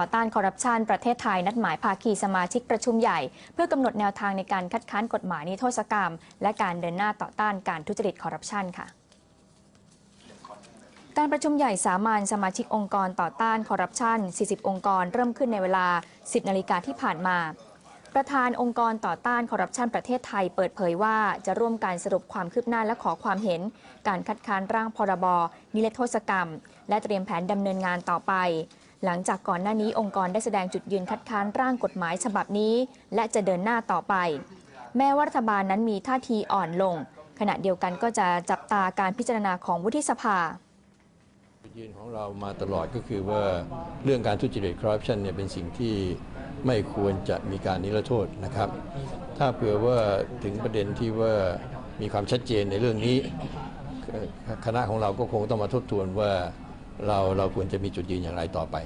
ต่อต้านคอร์รัปชันประเทศไทยนัดหมายภาคีสมาชิกประชุมใหญ่ เพื่อกำหนดแนวทางในการคัดค้านกฎหมายนิรโทษกรรม และการเดินหน้าต่อต้านการทุจริตคอร์รัปชันค่ะการประชุมใหญ่สามัญสมาชิกองค์กรต่อต้านคอร์รัปชัน 40 องค์กรเริ่มขึ้นในเวลา 10 นาฬิกาที่ผ่านมา ประธานองค์กรต่อต้านคอร์รัปชันประเทศไทยเปิดเผยว่าจะร่วมการสรุปความคืบหน้าและขอความเห็น การคัดค้านร่างพรบนิรโทษกรรม และเตรียมแผนดำเนินงานต่อไป หลังจากก่อนหน้านี้องค์กรได้แสดงจุดยืนคัดค้านร่างกฎหมายฉบับนี้ และจะเดินหน้าต่อไป แม้ว่ารัฐบาลนั้นมีท่าทีอ่อนลง ขณะเดียวกันก็จะจับตาการพิจารณาของวุฒิสภาจุดยืนของเรามาตลอดก็คือว่าเรื่องการทุจริตคอร์รัปชันเนี่ยเป็นสิ่งที่ไม่ควรจะมีการนิรโทษนะครับ ถ้าเผื่อว่าถึงประเด็นที่ว่ามีความชัดเจนในเรื่องนี้ คณะของเราก็คงต้องมาทบทวนว่า เราเราควรจะมีจุดยืนอย่างไรต่อไป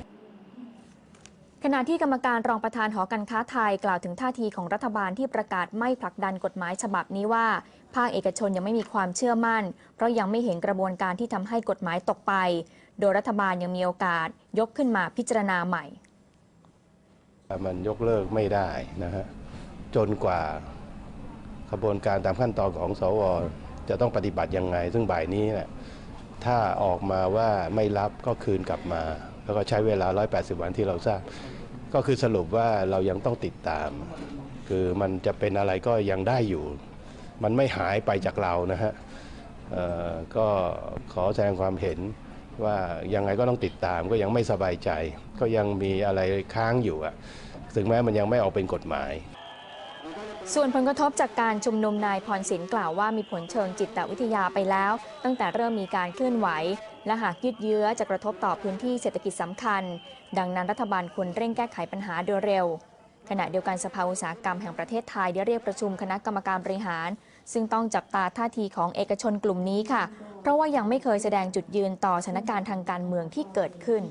ขณะที่กรรมการรองประธานหอการค้าไทยกล่าวถึงท่าทีของรัฐบาลที่ประกาศไม่ผลักดันกฎหมายฉบับนี้ว่า ภาคเอกชนยังไม่มีความเชื่อมั่น เพราะยังไม่เห็นกระบวนการที่ทำให้กฎหมายตกไป โดยรัฐบาลยังมีโอกาสยกขึ้นมาพิจารณาใหม่ มันยกเลิกไม่ได้นะฮะจนกว่าขบวนการตามขั้นตอนของสวจะต้องปฏิบัติยังไง ซึ่งบ่ายนี้เนะ ถ้าออกมาว่าไม่รับก็คืนกลับมา แล้วก็ใช้เวลา 180 วันที่เราทราบ ก็คือสรุปว่าเรายังต้องติดตาม คือมันจะเป็นอะไรก็ยังได้อยู่ มันไม่หายไปจากเรานะฮะก็ขอแสดงความเห็นว่ายังไงก็ต้องติดตามก็ยังไม่สบายใจ ก็ยังมีอะไรค้างอยู่อะถึงแม้มันยังไม่ออกเป็นกฎหมาย ส่วนผลกระทบจากการชุมนุมนายพรศินกล่าวว่ามีผลเชิงจิตวิทยาไปแล้ว ตั้งแต่เริ่มมีการเคลื่อนไหว และหากยืดเยื้อจะกระทบต่อพื้นที่เศรษฐกิจสำคัญ ดังนั้นรัฐบาลควรเร่งแก้ไขปัญหาโดยเร็ว ขณะเดียวกันสภาอุตสาหกรรมแห่งประเทศไทยได้เรียกประชุมคณะกรรมการบริหาร ซึ่งต้องจับตาท่าทีของเอกชนกลุ่มนี้ค่ะ เพราะว่ายังไม่เคยแสดงจุดยืนต่อสถานการณ์ทางการเมืองที่เกิดขึ้น